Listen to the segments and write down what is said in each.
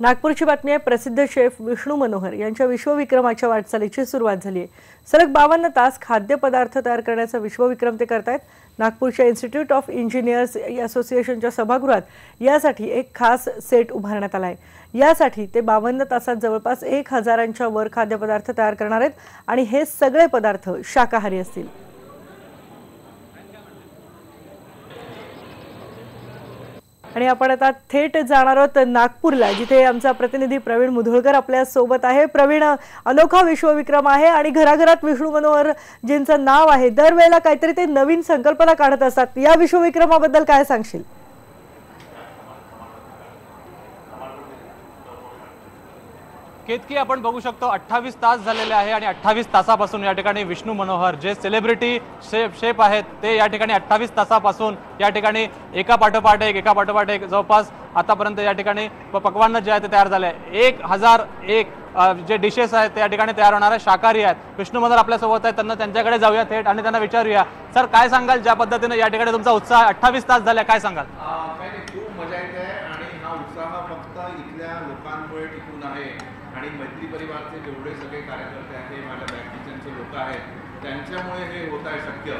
नागपूरची बातमी आहे प्रसिद्ध शेफ विष्णू मनोहर यांच्या विश्वविक्रमाच्या वाटचालीची सुरुवात झाली आहे. सलग बावन्न तास खाद्यपदार्थ तयार करण्याचा विश्वविक्रम ते करतायत. नागपूरच्या इन्स्टिट्यूट ऑफ इंजिनियर्स असोसिएशनच्या सभागृहात यासाठी एक खास सेट उभारण्यात आला आहे. यासाठी ते बावन्न तासात जवळपास एक हजारांच्या वर खाद्यपदार्थ तयार करणार आहेत आणि हे सगळे पदार्थ शाकाहारी असतील. आणि आपण आता थेट जाणार आहोत नागपूरला जिथे आमचा प्रतिनिधी प्रवीण मुधोळकर आपल्यासोबत आहे. प्रवीण अनोखा विश्वविक्रम आहे आणि घराघरात विष्णू मनोहर जींचं नाव आहे. दरवेळेला काहीतरी ते नवीन संकल्पना काढत असतात. या विश्वविक्रमाबद्दल काय सांगशील? केतकी आपण बघू शकतो अठ्ठावीस तास झालेले आहे आणि अठ्ठावीस तासापासून या ठिकाणी विष्णू मनोहर जे सेलिब्रिटी शेफ शेफ आहेत ते या ठिकाणी अठ्ठावीस तासापासून या ठिकाणी एका पाठोपाठ एक एका पाठोपाठ एक जवळपास आतापर्यंत या ठिकाणी पकवान जे आहे ते तयार झाले एक हजार एक जे डिशेस आहेत त्या ठिकाणी तयार होणार आहे. शाकाहारी आहेत. विष्णू मनोहर आपल्यासोबत आहेत. त्यांना त्यांच्याकडे जाऊया थेट आणि त्यांना विचारूया. सर काय सांगाल ज्या पद्धतीने या ठिकाणी तुमचा उत्साह अठ्ठावीस तास झाला काय सांगाल? खूप मजा येते आणि हा उत्साह फक्त इथल्या लोकांमुळे टिकून आहे. आणि मैत्री परिवारचे जेवढे सगळे कार्यकर्ते आहेत माझ्या बॅक किचनचे लोक आहेत त्यांच्यामुळे हे होत आहे शक्य.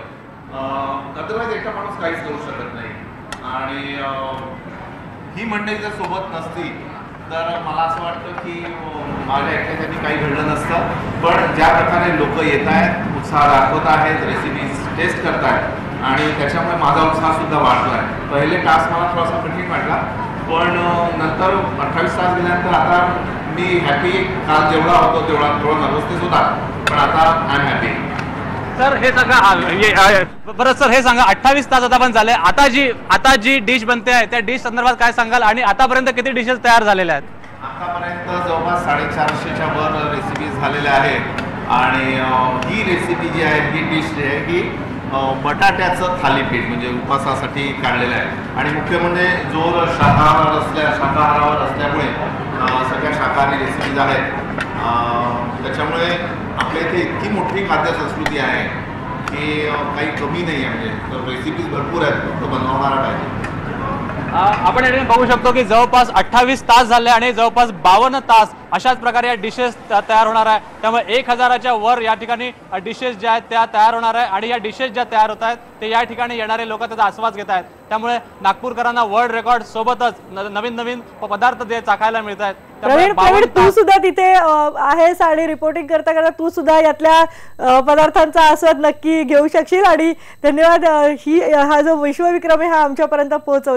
अदरवाईज एकटा माणूस काहीच करू शकत नाही. आणि ही मंडळी जर सोबत नसती तर मला असं वाटतं की माझ्या माझ्या एकट्यासाठी काही घडलं नसतं. पण ज्या प्रकारे लोक येत आहेत उत्साह दाखवत आहेत रेसिपीज टेस्ट करत आहेत आणि त्याच्यामुळे माझा उत्साह सुद्धा वाढला आहे. पहिले टास्क मला थोडासा कठीण वाटला पण नंतर अठ्ठावीस तास गेल्यानंतर आता मी हॅपी काल जेवढा होतो तेवढा थोडा नर्वसनेस होता पण आता आय एम हॅपी सर हे सगळं बरं सर हे सांगा अठ्ठावीस तास आता पण झाले आता जी आता जी डिश बनते आहे त्या डिश संदर्भात काय सांगाल? आणि आतापर्यंत किती डिशेस तयार झालेल्या आहेत? आतापर्यंत जवळपास साडेचारशेच्या वर रेसिपीज झालेल्या आहेत. आणि ही रेसिपी जी आहे ही डिश जी आहे ही बटाट्याचं थालीपीठ म्हणजे उपवासासाठी काढलेलं आहे. आणि मुख्य म्हणजे जोर शाकाहार असल्या शाकाहारावर सगळ्या शाकाहारी रेसिपीज आहेत. त्याच्यामुळे आपल्या इथे इतकी मोठी खाद्य संस्कृती आहे की काही कमी नाही आहे म्हणजे रेसिपीज भरपूर आहेत. फक्त बनवणारा पाहिजे. आपण या ठिकाणी बघू शकतो की जवळपास अठ्ठावीस तास झाले आणि जवळपास बावन्न तास अशाच प्रकारे या डिशेस तयार होणार आहे. त्यामुळे एक हजाराच्या वर या ठिकाणी डिशेस ज्या आहेत त्या तयार होणार आहे आणि या डिशेस ज्या तयार होत आहेत ते या ठिकाणी येणारे लोक त्याचा आस्वाद घेत आहेत. त्यामुळे नागपूरकरांना वर्ल्ड रेकॉर्ड सोबतच नवीन नवीन पदार्थ ते चाखायला मिळत आहेत प्रवीण प्रवीण 52 तू सुद्धा तिथे आहेस आणि रिपोर्टिंग करता करता तू सुद्धा यातल्या पदार्थांचा आस्वाद नक्की घेऊ शकशील आणि धन्यवाद ही हा जो विश्वविक्रम आहे हा आमच्यापर्यंत पोहोचवला.